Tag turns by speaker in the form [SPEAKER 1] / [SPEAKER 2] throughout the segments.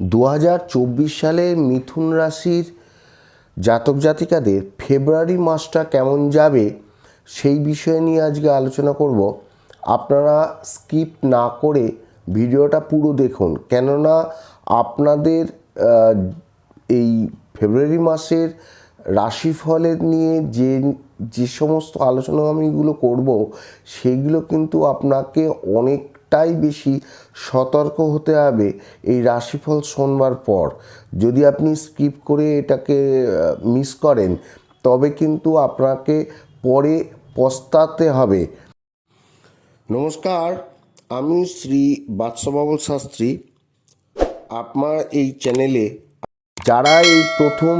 [SPEAKER 1] দু সালে মিথুন রাশির জাতক জাতিকাদের ফেব্রুয়ারি মাসটা কেমন যাবে সেই বিষয় নিয়ে আজকে আলোচনা করব। আপনারা স্কিপ না করে ভিডিওটা পুরো দেখুন। কেননা আপনাদের এই ফেব্রুয়ারি মাসের রাশিফলের নিয়ে যে যে সমস্ত আলোচনা আমিগুলো করব, সেগুলো কিন্তু আপনাকে অনেকটাই বেশি সতর্ক হতে হবে এই রাশিফল শোনবার পর। যদি আপনি স্কিপ করে এটাকে মিস করেন, তবে কিন্তু আপনাকে পরে পস্তাতে হবে। নমস্কার, আমি শ্রী বাদশাবাবুল শাস্ত্রী। আপনার এই চ্যানেলে, যারা এই প্রথম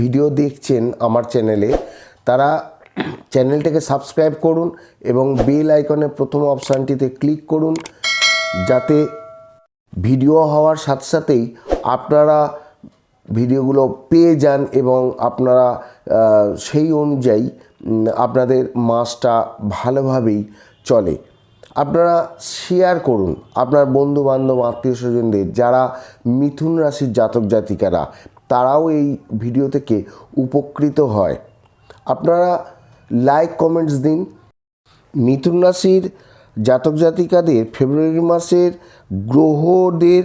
[SPEAKER 1] ভিডিও দেখছেন আমার চ্যানেলে, তারা চ্যানেলটাকে সাবস্ক্রাইব করুন এবং বেল আইকনের প্রথম অপশানটিতে ক্লিক করুন, যাতে ভিডিও হওয়ার সাথে সাথেই আপনারা ভিডিওগুলো পেয়ে যান এবং আপনারা সেই অনুযায়ী আপনাদের মাসটা ভালোভাবেই চলে। আপনারা শেয়ার করুন আপনার বন্ধু বান্ধব আত্মীয় স্বজনদের যারা মিথুন রাশির জাতক জাতিকারা, তারাও এই ভিডিও থেকে উপকৃত হয়। আপনারা লাইক, কমেন্টস দিন। মিথুন রাশির জাতক জাতিকাদের ফেব্রুয়ারি মাসের গ্রহদের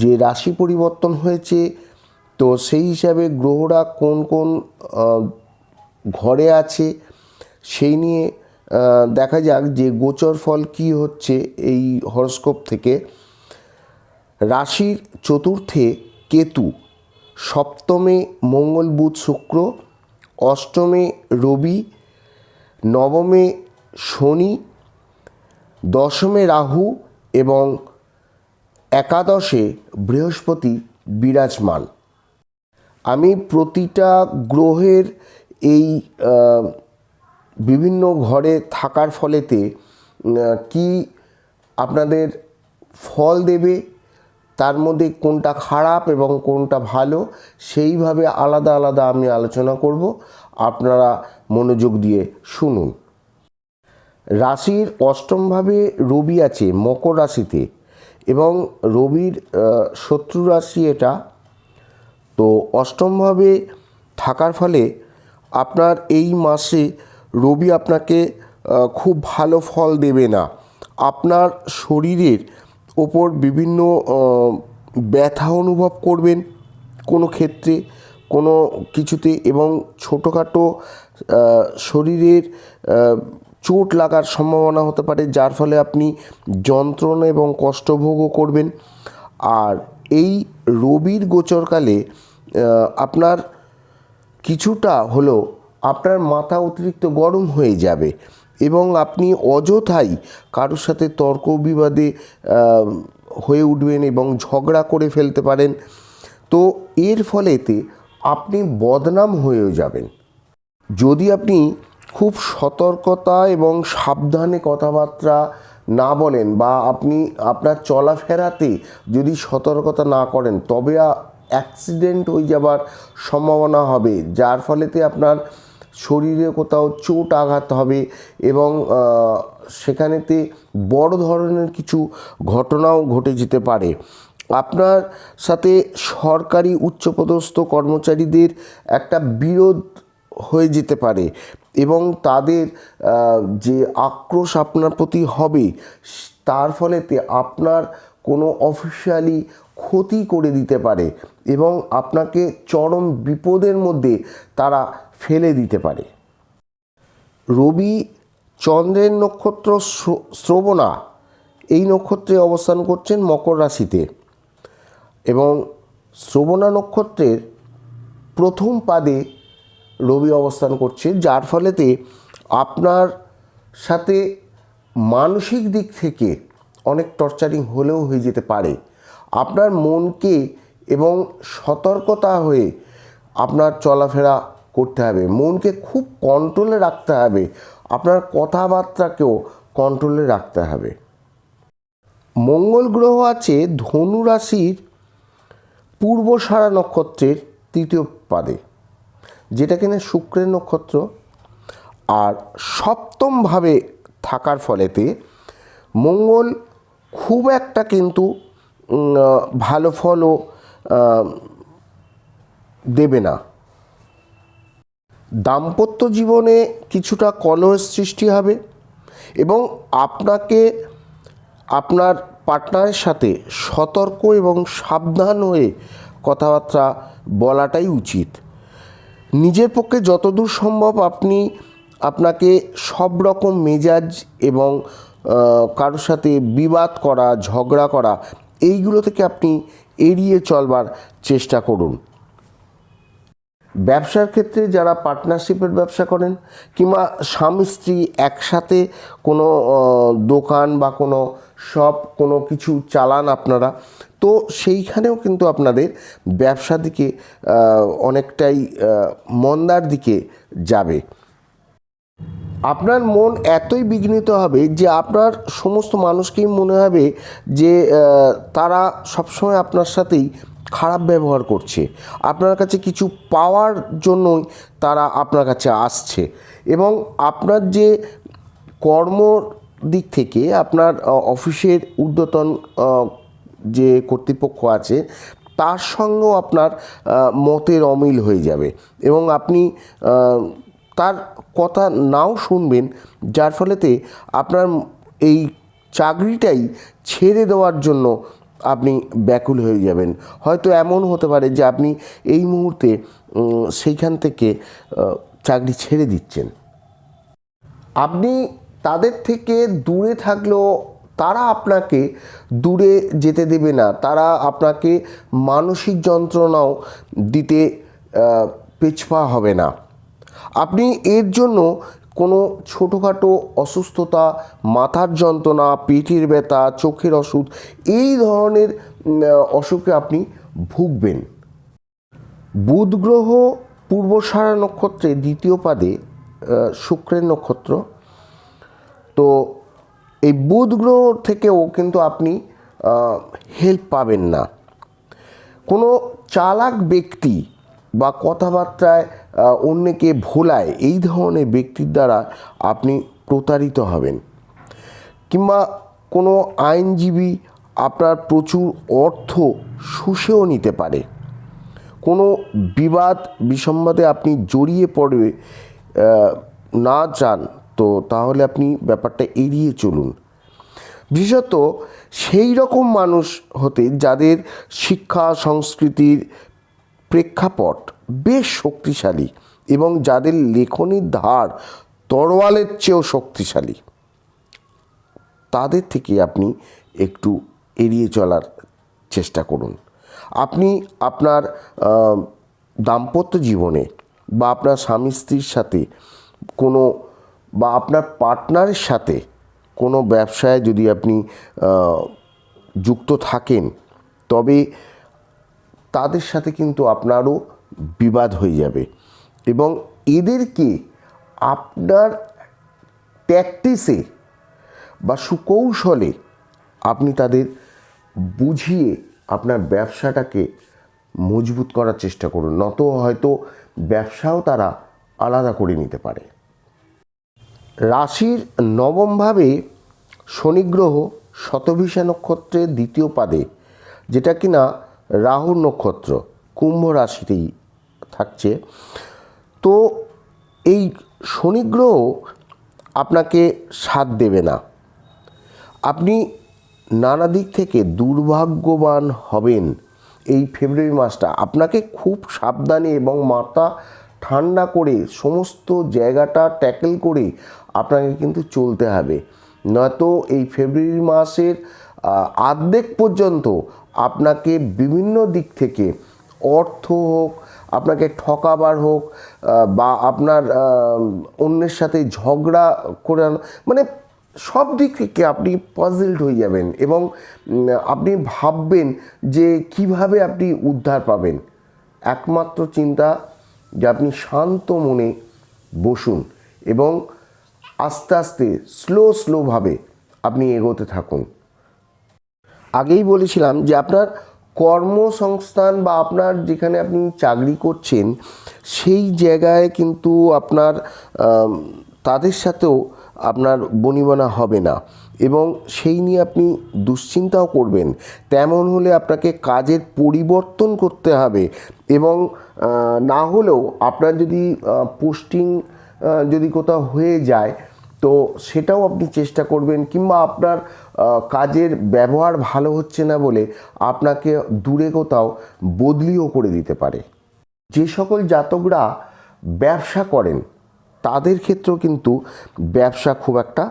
[SPEAKER 1] যে রাশি পরিবর্তন হয়েছে, তো সেই হিসাবে গ্রহরা কোন কোন ঘরে আছে, সেই নিয়ে দেখা যাক যে গোচর ফল কী হচ্ছে এই হরস্কোপ থেকে। রাশির চতুর্থে কেতু, সপ্তমে মঙ্গল, বুধ, শুক্র অষ্টমে রবি, নবমে শনি, দশমে রাহু এবং একাদশে বৃহস্পতি বিরাজমান। আমি প্রতিটা গ্রহের এই বিভিন্ন ঘরে থাকার ফলেতে কি আপনাদের ফল দেবে তার মধ্যে কোনটা খারাপ এবং কোনটা ভালো, সেইভাবে আলাদা আলাদা আমি আলোচনা করব। আপনারা মনোযোগ দিয়ে শুনুন। রাশির অষ্টমভাবে রবি আছে, মকর রাশিতে এবং রবির শত্রু রাশি এটা। তো অষ্টমভাবে থাকার ফলে আপনার এই মাসে রবি আপনাকে খুব ভালো ফল দেবে না। আপনার শরীরের ওপর বিভিন্ন ব্যথা অনুভব করবেন কোনো ক্ষেত্রে, কোনো কিছুতে এবং ছোটোখাটো শরীরের চোট লাগার সম্ভাবনা হতে পারে, যার ফলে আপনি যন্ত্রণা এবং কষ্টভোগও করবেন। আর এই রবির গোচরকালে আপনার কিছুটা হলেও আপনার মাথা অতিরিক্ত গরম হয়ে যাবে। এবং আপনি অযথাই কারোর সাথে তর্ক বিবাদে হয়ে উঠবেন এবং ঝগড়া করে ফেলতে পারেন। তো এর ফলেতে আপনি বদনাম হয়েও যাবেন। যদি আপনি খুব সতর্কতা এবং সাবধানে কথাবার্তা না বলেন বা আপনি আপনার চলাফেরাতে যদি সতর্কতা না করেন, তবে অ্যাক্সিডেন্ট হয়ে যাবার সম্ভাবনা হবে, যার ফলেতে আপনার শরীরে কোথাও চোট আঘাত হবে এবং সেখানেতে বড় ধরনের কিছু ঘটনাও ঘটে যেতে পারে। আপনার সাথে সরকারি উচ্চপদস্থ কর্মচারীদের একটা বিরোধ হয়ে যেতে পারে এবং তাদের যে আক্রোশ আপনার প্রতি হবে, তার ফলেতে আপনার কোনো অফিসিয়ালি ক্ষতি করে দিতে পারে এবং আপনাকে চরম বিপদের মধ্যে তারা ফেলে দিতে পারে। রবি চন্দ্রের নক্ষত্র শ্রবণা এই নক্ষত্রে অবস্থান করছেন মকর রাশিতে এবং শ্রবণা নক্ষত্রের প্রথম পাদে রবি অবস্থান করছে, যার ফলেতে আপনার সাথে মানসিক দিক থেকে অনেক টর্চারিং হলেও হয়ে যেতে পারে। আপনার মনকে এবং সতর্কতা হয়ে আপনার চলাফেরা করতে হবে। মনকে খুব কন্ট্রোলে রাখতে হবে। আপনার কথাবার্তাকেও কন্ট্রোলে রাখতে হবে। মঙ্গল গ্রহ আছে ধনু রাশির পূর্বসারা নক্ষত্রের তৃতীয় পাদে, যেটা কিনা শুক্রের নক্ষত্র। আর সপ্তমভাবে থাকার ফলেতে মঙ্গল খুব একটা কিন্তু ভালো ফলও দেবে না। দাম্পত্য জীবনে কিছুটা কলহ সৃষ্টি হবে এবং আপনাকে আপনার পার্টনারের সাথে সতর্ক এবং সাবধান হয়ে কথাবার্তা বলাটাই উচিত। নিজের পক্ষে যতদূর সম্ভব আপনি আপনাকে সব রকম মেজাজ এবং কারোর সাথে বিবাদ করা, ঝগড়া করা, এইগুলো থেকে আপনি এড়িয়ে চলবার চেষ্টা করুন। ব্যবসার ক্ষেত্রে যারা পার্টনারশিপের ব্যবসা করেন কিংবা স্বামী, স্ত্রী একসাথে কোনো দোকান বা কোনো শপ কোনো কিছু চালান আপনারা, তো সেইখানেও কিন্তু আপনাদের ব্যবসা দিকে অনেকটাই মন্দার দিকে যাবে। আপনার মন এতই বিঘ্নিত হবে যে আপনার সমস্ত মানুষকেই মনে হবে যে তারা সবসময় আপনার সাথেই খারাপ ব্যবহার করছে। আপনার কাছে কিছু পাওয়ার জন্যই তারা আপনার কাছে আসছে এবং আপনার যে কর্ম দিক থেকে আপনার অফিসের ঊর্ধ্বতন যে কর্তৃপক্ষ আছে, তার সঙ্গেও আপনার মতের অমিল হয়ে যাবে এবং আপনি তার কথা নাও শুনবেন, যার ফলেতে আপনার এই চাকরিটাই ছেড়ে দেওয়ার জন্য আপনি ব্যাকুল হয়ে যাবেন। হয়তো এমন হতে পারে যে আপনি এই মুহূর্তে সেইখান থেকে চাকরি ছেড়ে দিচ্ছেন। আপনি তাদের থেকে দূরে থাকলেও তারা আপনাকে দূরে যেতে দেবে না। তারা আপনাকে মানসিক যন্ত্রণাও দিতে পেছপা হবে না। আপনি এর জন্য কোনো ছোটোখাটো অসুস্থতা, মাথার যন্ত্রণা পেটের ব্যথা, চোখের অসুখ, এই ধরনের অসুখে আপনি ভুগবেন। বুধ গ্রহ পূর্বসারা নক্ষত্রে দ্বিতীয় পাদে শুক্রের নক্ষত্র। তো এই বুধ গ্রহ থেকেও কিন্তু আপনি হেল্প পাবেন না। কোনো চালাক ব্যক্তি বা কথাবার্তায় অন্যকে ভোলায়, এই ধরনের ব্যক্তির দ্বারা আপনি প্রতারিত হবেন। কিংবা কোনো আইনজীবী আপনার প্রচুর অর্থ শুষেও নিতে পারে। কোনো বিবাদ বিসম্বাদে আপনি জড়িয়ে পড়বে না চান, তো তাহলে আপনি ব্যাপারটা এড়িয়ে চলুন। বিশেষত সেই রকম মানুষ হতে যাদের শিক্ষা, সংস্কৃতির প্রেক্ষাপট বেশ শক্তিশালী এবং যাদের লেখনির ধার তরোয়ালের চেয়েও শক্তিশালী। তাদের থেকে আপনি একটু এড়িয়ে চলার চেষ্টা করুন। আপনি আপনার দাম্পত্য জীবনে বা আপনার স্বামী স্ত্রীর সাথে কোনো বা আপনার পার্টনারের সাথে কোনো ব্যবসায় যদি আপনি যুক্ত থাকেন, তবে তাদের সাথে কিন্তু আপনারও বিবাদ হয়ে যাবে। এবং এদেরকে আপনার ট্যাকটিসে বা সুকৌশলে আপনি তাদের বুঝিয়ে আপনার ব্যবসাটাকে মজবুত করার চেষ্টা করুন নত হয়তো ব্যবসাও তারা আলাদা করে নিতে পারে। রাশির নবমভাবে শনিগ্রহ শতভিষা নক্ষত্রের দ্বিতীয় পাদে, যেটা কিনা রাহুর নক্ষত্র কুম্ভ রাশিতেই থাকছে। তো এই শনিগ্রহ আপনাকে সাথ দেবে না। আপনি নানা দিক থেকে দুর্ভাগ্যবান হবেন এই ফেব্রুয়ারি মাসটা। আপনাকে খুব সাবধানে এবং মাথা ঠান্ডা করে সমস্ত জায়গাটা ট্যাকেল করে আপনাকে কিন্তু চলতে হবে। নয়তো এই ফেব্রুয়ারি মাসের আহ, আর্ধেক পর্যন্ত আপনাকে বিভিন্ন দিক থেকে অর্থ হোক, আপনাকে ঠকাবার হোক বা আপনার অন্যের সাথে ঝগড়া করে মানে সব দিক থেকে আপনি পাজলড হয়ে যাবেন এবং আপনি ভাববেন যে কীভাবে আপনি উদ্ধার পাবেন। একমাত্র চিন্তা যে আপনি শান্ত মনে বসুন এবং আস্তে আস্তে স্লো স্লোভাবে আপনি এগোতে থাকুন। আগেই বলেছিলাম যে আপনার কর্মসংস্থান বা আপনার যেখানে আপনি চাকরি করছেন, সেই জায়গায় কিন্তু আপনার তাদের সাথেও আপনার বনিবনা হবে না। এবং সেই নিয়ে আপনি দুশ্চিন্তাও করবেন। তেমন হলে আপনাকে কাজের পরিবর্তন করতে হবে এবং না হলেও আপনার যদি পোস্টিং যদি কোথাও হয়ে যায় তো সেটাও আপনি চেষ্টা করবেন কিংবা আপনার কাজের ব্যবহার ভালো হচ্ছে না বলে আপনাকে দূরে কোথাও বদলিও করে দিতে পারে। যে সকল জাতকরা ব্যবসা করেন, তাদের ক্ষেত্রেও কিন্তু ব্যবসা খুব একটা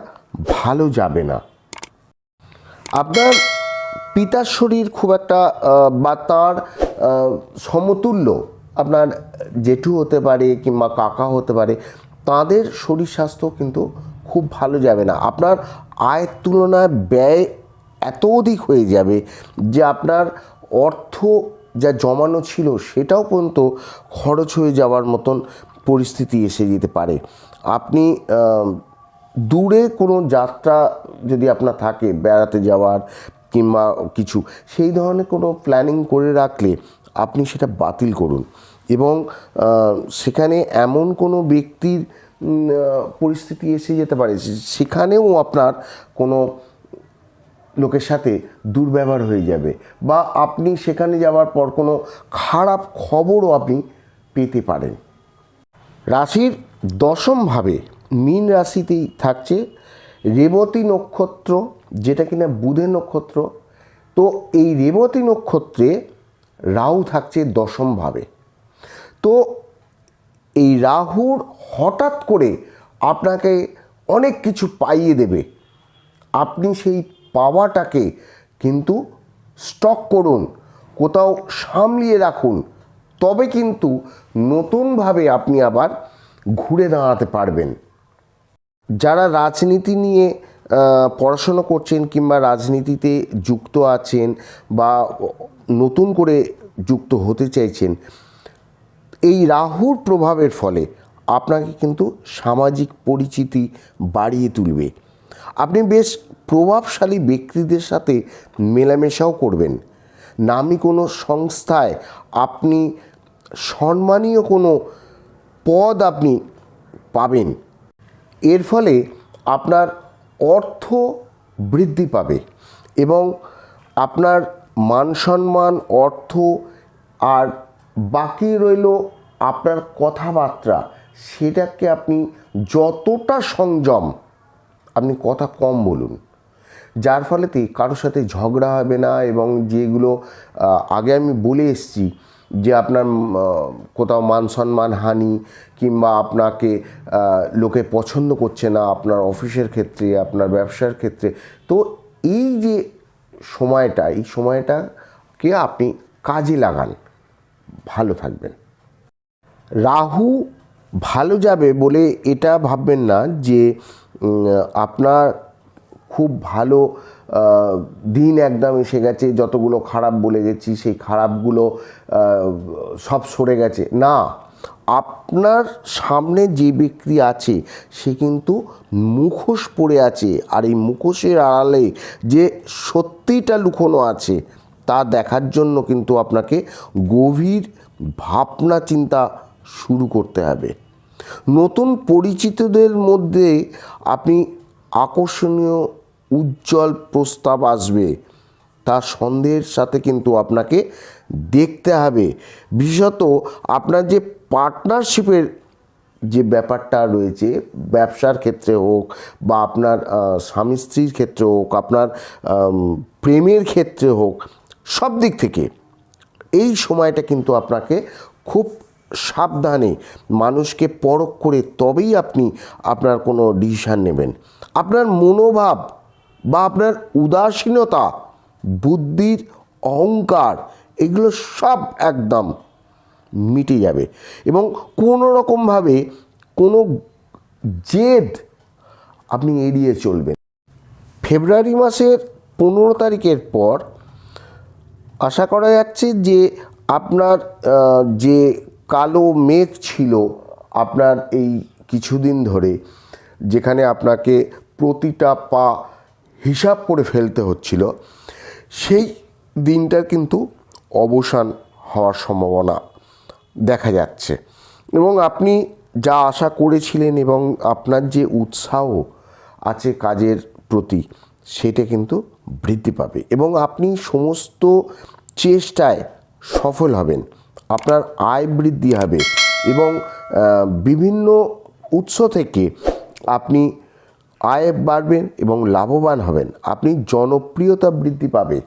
[SPEAKER 1] ভালো যাবে না। আপনার পিতার শরীর খুব একটা বা তার সমতুল্য, আপনার জেঠু হতে পারে কিংবা কাকা হতে পারে, তাদের শরীর স্বাস্থ্য কিন্তু খুব ভালো যাবে না। আপনার আয়ের তুলনায় ব্যয় এত অধিক হয়ে যাবে যে আপনার অর্থ যা জমানো ছিল সেটাও পর্যন্ত খরচ হয়ে যাওয়ার মতন পরিস্থিতি এসে যেতে পারে। আপনি দূরে কোনো যাত্রা যদি আপনার থাকে, বেড়াতে যাওয়ার কিংবা কিছু, সেই ধরনের কোনো প্ল্যানিং করে রাখলে আপনি সেটা বাতিল করুন। এবং সেখানে এমন কোনো ব্যক্তির পরিস্থিতি এসে যেতে পারে। সেখানেও আপনার কোনো লোকের সাথে দুর্ব্যবহার হয়ে যাবে বা আপনি সেখানে যাওয়ার পর কোনো খারাপ খবরও আপনি পেতে পারেন। রাশির দশমভাবে মীন রাশিতেই থাকছে রেবতী নক্ষত্র, যেটা কিনা বুধের নক্ষত্র। তো এই রেবতী নক্ষত্রে রাহু থাকছে দশমভাবে তো এই রাহুর হঠাৎ করে আপনাকে অনেক কিছু পাইয়ে দেবে। আপনি সেই পাওয়াটাকে কিন্তু স্টক করুন, কোথাও সামলিয়ে রাখুন। তবে কিন্তু নতুনভাবে আপনি আবার ঘুরে দাঁড়াতে পারবেন। যারা রাজনীতি নিয়ে পড়াশোনা করছেন কিংবা রাজনীতিতে যুক্ত আছেন বা নতুন করে যুক্ত হতে চাইছেন এই রাহুর প্রভাবের ফলে আপনাকে কিন্তু সামাজিক পরিচিতি বাড়িয়ে তুলবে। আপনি বেশ প্রভাবশালী ব্যক্তিদের সাথে মেলামেশাও করবেন। নামি কোনো সংস্থায় আপনি সম্মানীয় কোনো পদ আপনি পাবেন। এর ফলে আপনার অর্থ বৃদ্ধি পাবে এবং আপনার মান সম্মান, অর্থ আর বাকি রইল আপনার কথাবার্তা। সেটাকে আপনি যতটা সংযম, আপনি কথা কম বলুন। যার ফলেতে কারোর সাথে ঝগড়া হবে না এবং যেগুলো আগে আমি বলে এসেছি যে আপনার কোথাও মান সম্মান হানি কিংবা আপনাকে লোকে পছন্দ করছে না আপনার অফিসের ক্ষেত্রে, আপনার ব্যবসার ক্ষেত্রে, তো এই যে সময়টা, এই সময়টাকে আপনি কাজে লাগান। ভালো থাকবেন। রাহু ভালো যাবে বলে এটা ভাববেন না যে আপনার খুব ভালো দিন একদম এসে গেছে, যতগুলো খারাপ বলে গেছি, সেই খারাপগুলো সব সরে গেছে। না, আপনার সামনে যে ব্যক্তি আছে, সে কিন্তু মুখোশ পড়ে আছে। আর এই মুখোশের আড়ালে যে সত্যিটা লুকোনো আছে তা দেখার জন্য কিন্তু আপনাকে গভীর ভাবনা চিন্তা শুরু করতে হবে। নতুন পরিচিতদের মধ্যে আপনি আকর্ষণীয়, উজ্জ্বল প্রস্তাব আসবে। তার সন্দেহের সাথে কিন্তু আপনাকে দেখতে হবে। বিশেষত আপনার যে পার্টনারশিপের যে ব্যাপারটা রয়েছে, ব্যবসার ক্ষেত্রে হোক বা আপনার স্বামী স্ত্রীর ক্ষেত্রে হোক, আপনার প্রেমের ক্ষেত্রে হোক সব দিক থেকে। এই সময়টা কিন্তু আপনাকে খুব সাবধানে মানুষকে পরখ করে তবেই আপনি আপনার কোনো ডিসিশান নেবেন। আপনার মনোভাব বা আপনার উদাসীনতা, বুদ্ধির অহংকার, এগুলো সব একদম মিটে যাবে এবং কোনো রকমভাবে কোনো জেদ আপনি এড়িয়ে চলবেন। ফেব্রুয়ারি মাসের পনেরো তারিখের পর আশা করা যাচ্ছে যে আপনার যে কালো মেঘ ছিল আপনার এই কিছুদিন ধরে, যেখানে আপনাকে প্রতিটা পা হিসাব করে ফেলতে হচ্ছিল, সেই দিনটার কিন্তু অবসান হওয়ার সম্ভাবনা দেখা যাচ্ছে। এবং আপনি যা আশা করেছিলেন এবং আপনার যে উৎসাহ আছে কাজের প্রতি, সেটা কিন্তু বৃদ্ধি পাবে এবং আপনি সমস্ত চেষ্টায় সফল হবেন। আপনার আয় বৃদ্ধি হবে এবং বিভিন্ন উৎস থেকে আপনি আয় বাড়বেন এবং লাভবান হবেন। আপনি জনপ্রিয়তা বৃদ্ধি পাবে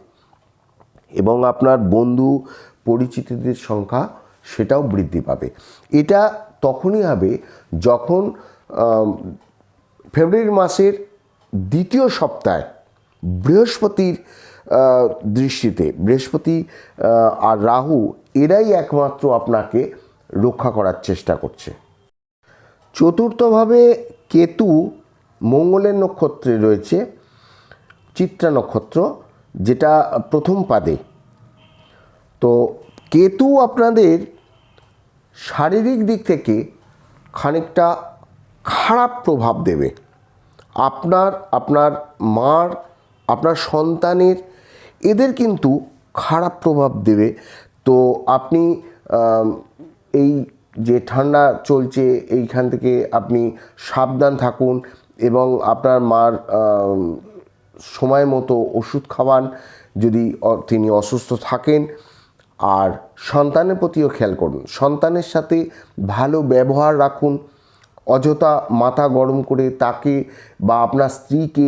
[SPEAKER 1] এবং আপনার বন্ধু পরিচিতদের সংখ্যা সেটাও বৃদ্ধি পাবে। এটা তখনই হবে যখন ফেব্রুয়ারি মাসের দ্বিতীয় সপ্তাহে বৃহস্পতির দৃষ্টিতে, বৃহস্পতি আর রাহু এরাই একমাত্র আপনাকে রক্ষা করার চেষ্টা করছে। চতুর্থভাবে কেতু মঙ্গলের নক্ষত্রে রয়েছে, চিত্রা নক্ষত্র, যেটা প্রথম পাদে। তো কেতু আপনাদের শারীরিক দিক থেকে খানিকটা খারাপ প্রভাব দেবে। আপনার আপনার মার আপনার সন্তানের, এদের কিন্তু খারাপ প্রভাব দেবে। তো আপনি এই যে ঠান্ডা চলছে, এইখান থেকে আপনি সাবধান থাকুন এবং আপনার মার সময় মতো ওষুধ খাওয়ান যদি তিনি অসুস্থ থাকেন। আর সন্তানের প্রতিও খেয়াল করুন। সন্তানের সাথে ভালো ব্যবহার রাখুন। অযথা মাথা গরম করে তাকে বা আপনার স্ত্রীকে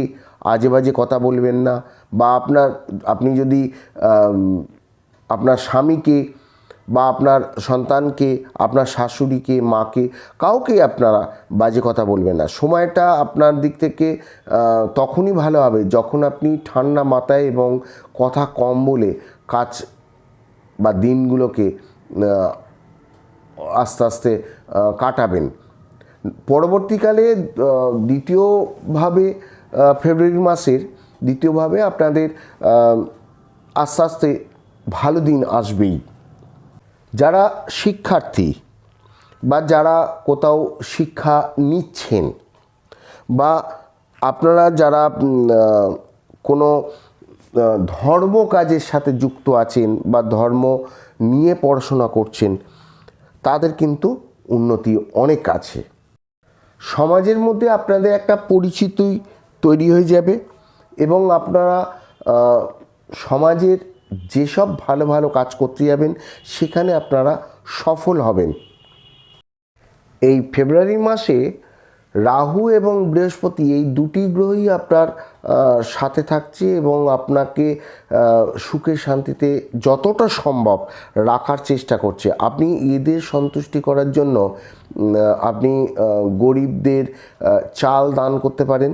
[SPEAKER 1] আজে বাজে কথা বলবেন না বা আপনার, আপনি যদি আপনার স্বামীকে বা আপনার সন্তানকে, আপনার শাশুড়িকে, মাকে কাউকে আপনারা বাজে কথা বলবেন না। সময়টা আপনার দিক থেকে তখনই ভালো হবে যখন আপনি ঠান্ডা মাথায় এবং কথা কম বলে কাজ বা দিনগুলোকে আস্তে আস্তে কাটাবেন। পরবর্তীকালে দ্বিতীয়ভাবে ফেব্রুয়ারি মাসের দ্বিতীয়ভাবে আপনাদের আস্তে আস্তে ভালো দিন আসবেই। যারা শিক্ষার্থী বা যারা কোথাও শিক্ষা নিচ্ছেন বা আপনারা যারা কোনো ধর্ম কাজের সাথে যুক্ত আছেন বা ধর্ম নিয়ে পড়াশোনা করছেন, তাদের কিন্তু উন্নতি অনেক আছে। সমাজের মধ্যে আপনাদের একটা পরিচিতি তৈরি হয়ে যাবে এবং আপনারা সমাজের যেসব ভালো ভালো কাজ করতে যাবেন, সেখানে আপনারা সফল হবেন। এই ফেব্রুয়ারি মাসে রাহু এবং বৃহস্পতি এই দুটি গ্রহই আপনার সাথে থাকছে এবং আপনাকে সুখে শান্তিতে যতটা সম্ভব রাখার চেষ্টা করছে। আপনি এদের সন্তুষ্টি করার জন্য আপনি গরিবদের চাল দান করতে পারেন।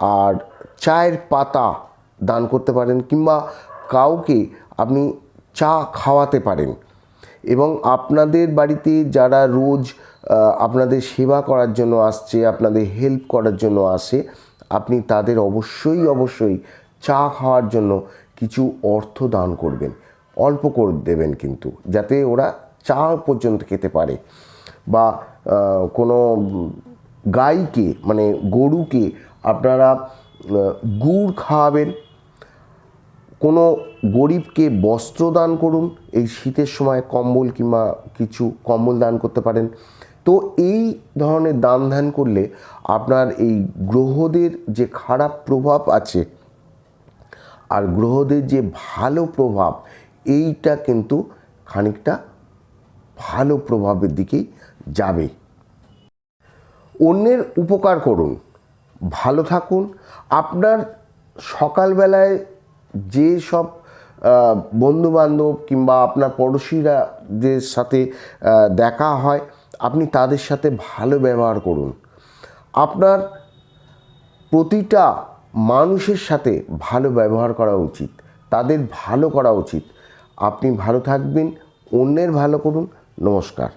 [SPEAKER 1] আর চায়ের পাতা দান করতে পারেন কিংবা কাউকে আপনি চা খাওয়াতে পারেন। এবং আপনাদের বাড়িতে যারা রোজ আপনাদের সেবা করার জন্য আসছে, আপনাদের হেল্প করার জন্য আসে, আপনি তাদের অবশ্যই অবশ্যই চা খাওয়ার জন্য কিছু অর্থ দান করবেন। অল্প করে দেবেন কিন্তু, যাতে ওরা চা পর্যন্ত খেতে পারে। বা কোনো গাইকে মানে গরুকে আপনারা গুড় খাওয়াবেন। কোনো গরিবকে বস্ত্র দান করুন, এই শীতের সময় কম্বল কিংবা কিছু কম্বল দান করতে পারেন। তো এই ধরনের দান ধ্যান করলে আপনার এই গ্রহদের যে খারাপ প্রভাব আছে আর গ্রহদের যে ভালো প্রভাব, এইটা কিন্তু খানিকটা ভালো প্রভাবের দিকেই যাবে। অন্যের উপকার করুন। ভালো থাকুন। আপনার সকালবেলায় যে সব বন্ধুবান্ধব কিংবা আপনার পড়োশিরাদের সাথে দেখা হয়, আপনি তাদের সাথে ভালো ব্যবহার করুন। আপনার প্রতিটা মানুষের সাথে ভালো ব্যবহার করা উচিত। তাদের ভালো করা উচিত। আপনি ভালো থাকবেন, অন্যের ভালো করুন। নমস্কার।